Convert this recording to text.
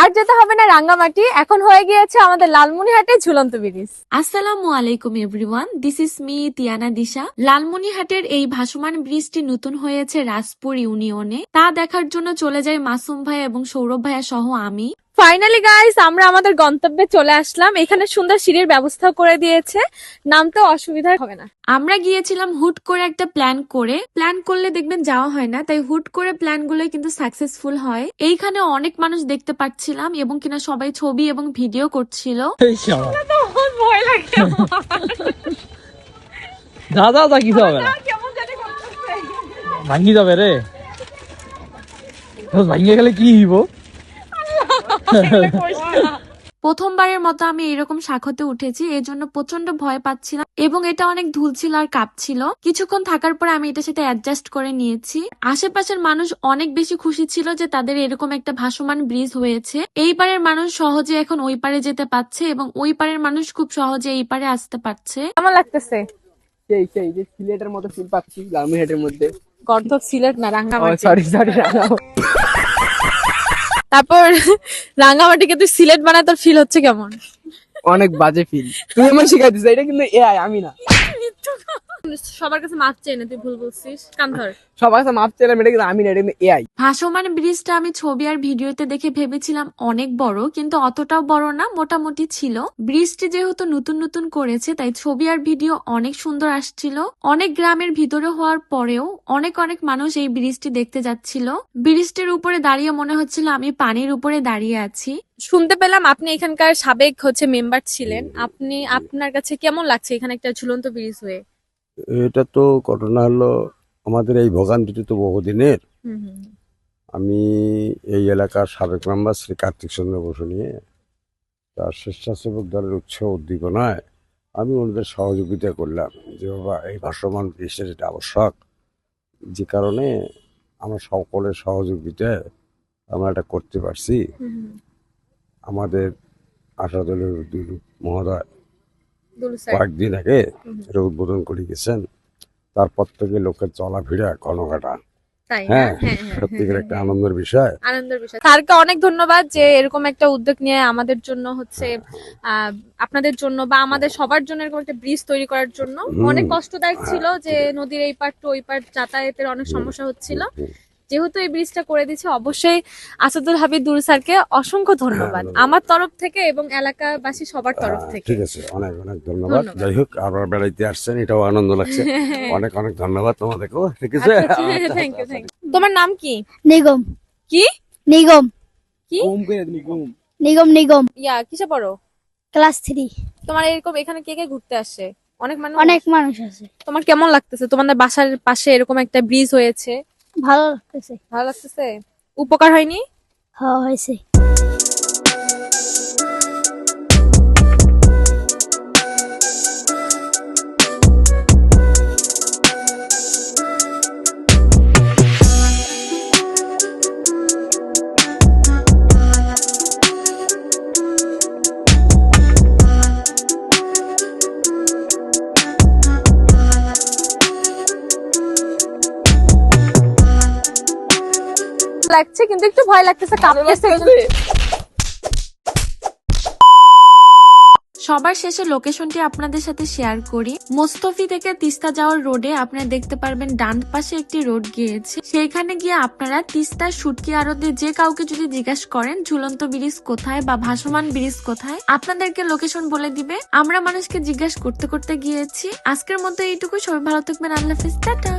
আর যেতে হবে না রাঙ্গামাটি। এখন হয়ে গিয়েছে আমাদের লালমনিহাটে ঝুলন্ত ব্রিজ। আসসালামু আলাইকুম everyone this is me Tiana Disha লালমনিহাটের এই ভাসমান ব্রিজটি নতুন হয়েছে রাজপুর ইউনিয়নে। তা দেখার জন্য চলে যায় মাসুম ভাই এবং সৌরভ ভাইয়া সহ আমি। ফাইনালি গাইস আমরা আমাদের গন্তব্যে চলে আসলাম। এখানে সুন্দর সিঁড়ির ব্যবস্থা করে দিয়েছে। নামতে অসুবিধা হবে না। আমরা গিয়েছিলাম হুট করে একটা প্ল্যান করে। প্ল্যান করলে দেখবেন যাওয়া হয় না তাই হুট করে প্ল্যানগুলো কিন্তু সাকসেসফুল হয়। এইখানে অনেক মানুষ দেখতে পাচ্ছিলাম এবং কিনা সবাই ছবি এবং ভিডিও করছিল। ভয় লাগে যা কিছু হবে? না ভাঙ্গি যাবে রে। ভাঙ্গে গেলে কি হইব? প্রথমবারের মতো আমি এরকম শাখতে উঠেছি এই জন্য প্রচণ্ড ভয় পাচ্ছিলাম এবং এটা অনেক ধুল ছিল আর কাঁপছিল কিছুক্ষণ থাকার পর আমি এটার সাথে অ্যাডজাস্ট করে নিয়েছি। আশেপাশের মানুষ অনেক বেশি খুশি ছিল যে তাদের এরকম একটা ভাসমান ব্রিজ হয়েছে। এই পারের মানুষ সহজে এখন ওই পারে যেতে পারছে এবং ওই পারের মানুষ খুব সহজে এই পারে আসতে পারছে। কেমন লাগতেছে? সেই সেই যে সিলেটের মতো ফিল পাচ্ছি লালমিহাটের মধ্যে। গর্ধব সিলেট না রাঙ্গামাটি সরি সরি তারপর রাঙ্গামাটিকে তুই সিলেট বানায় তোর ফিল হচ্ছে কেমন? অনেক বাজে ফিল তুই আমার শিখাই দিস এটা কিন্তু এআই আমি না। সবার কাছে মাপ না তুই ভুল বলছিস। কান ধর। সবার কাছে মাপ চাইলাম এটা কিন্তু আমি না এটা এআই ভাসমান ব্রিজটা আমি ছবি আর ভিডিওতে দেখে ভেবেছিলাম অনেক বড় কিন্তু অতটাও বড় না মোটামুটি ছিল। ব্রিজটি যেহেতু নতুন নতুন করেছে তাই ছবি আর ভিডিও অনেক সুন্দর আসছিল। অনেক গ্রামের ভিতরে হওয়ার পরেও অনেক অনেক মানুষ এই ব্রিজটি দেখতে যাচ্ছিল। ব্রিজটির উপরে দাঁড়িয়ে মনে হচ্ছিল আমি পানির উপরে দাঁড়িয়ে আছি। শুনতে পেলাম আপনি এখানকার সাবেক হচ্ছে মেম্বার ছিলেন। আপনি আপনার কাছে কেমন লাগছে এখানে একটা ঝুলন্ত ব্রিজ হয়ে? এটা তো ঘটনা হলো আমাদের এই ভোগান্তিটি তো বহুদিনের। আমি এই এলাকার সাবেক মেম্বার শ্রী কার্তিক চন্দ্র বসু নিয়ে তার স্বেচ্ছাসেবক দলের উৎসাহ উদ্দীপনায় আমি ওনাদের সহযোগিতা করলাম যে বাবা এই ভাসমান দেশের এটা আবশ্যক। যে কারণে আমরা সকলের সহযোগিতায় আমরা এটা করতে পারছি। আমাদের আশা দলের দুলু মহোদয় কয়েকদিন আগে এটা উদ্বোধন করে গেছেন। তারপর থেকে লোকের চলাফেরা ঘনঘাটা। হ্যাঁ হ্যাঁ, হ্যাঁ, সত্যিকার হ্যাঁ, একটা। আনন্দের বিষয়। আনন্দের বিষয়। স্যারকে অনেক ধন্যবাদ যে এরকম একটা উদ্যোগ নিয়ে আমাদের জন্য হচ্ছে আহ, আপনাদের জন্য বা আমাদের সবার জন্য এরকম একটা ব্রিজ তৈরি করার জন্য। অনেক কষ্টদায়ক ছিল যে নদীর এই পার টু ওই পার যাতায়াতের অনেক সমস্যা হচ্ছিল। যেহেতু এই ব্রিজটা করে দিচ্ছে অবশ্যই আসাদুল হাবিব দুরু স্যারকে অসংখ্য ধন্যবাদ। ধন্যবাদ। আমার তরফ থেকে এবং এলাকাবাসী সবার তরফ থেকে। ঠিক আছে অনেক অনেক ধন্যবাদ। যাই হোক আবার বেড়াইতে আসছেন এটাও আনন্দ লাগছে। অনেক অনেক ধন্যবাদ তোমাদেরকেও ঠিক আছে? থ্যাংক ইউ থ্যাংক ইউ তোমার নাম কি? নিগম। কি? নিগম। কি? ঘুম নিগম নিগম। ইয়া কিসে পড়ো? Class three. তোমার এরকম এখানে কে কে ঘুরতে আসে? অনেক মানুষ অনেক মানুষ আছে তোমার কেমন লাগতেছে? তোমাদের বাসার পাশে এরকম একটা ব্রিজ হয়েছে? ভালো লাগতেছে। ভালো লাগতেছে? উপকার হয়নি? হ্যাঁ হয়েছে। লাগছে কিন্তু একটু ভয় লাগতেছে কাঁপতেছে সবার শেষে লোকেশনটি আপনাদের সাথে শেয়ার করি। মোস্তফি থেকে তিস্তা যাওয়ার রোডে আপনারা দেখতে পারবেন ডান পাশে একটি রোড গিয়েছে। সেইখানে গিয়ে আপনারা তিস্তার সুটকি আড়তে যে কাউকে যদি জিজ্ঞাসা করেন ঝুলন্ত ব্রিজ কোথায় বা ভাসমান ব্রিজ কোথায় আপনাদেরকে লোকেশন বলে দিবে। আমরা মানুষকে জিজ্ঞাসা করতে করতে গিয়েছি। আজকের মতো এইটুকু সবাই ভালো থাকবেন। আল্লাহ হাফিজ। টাটা।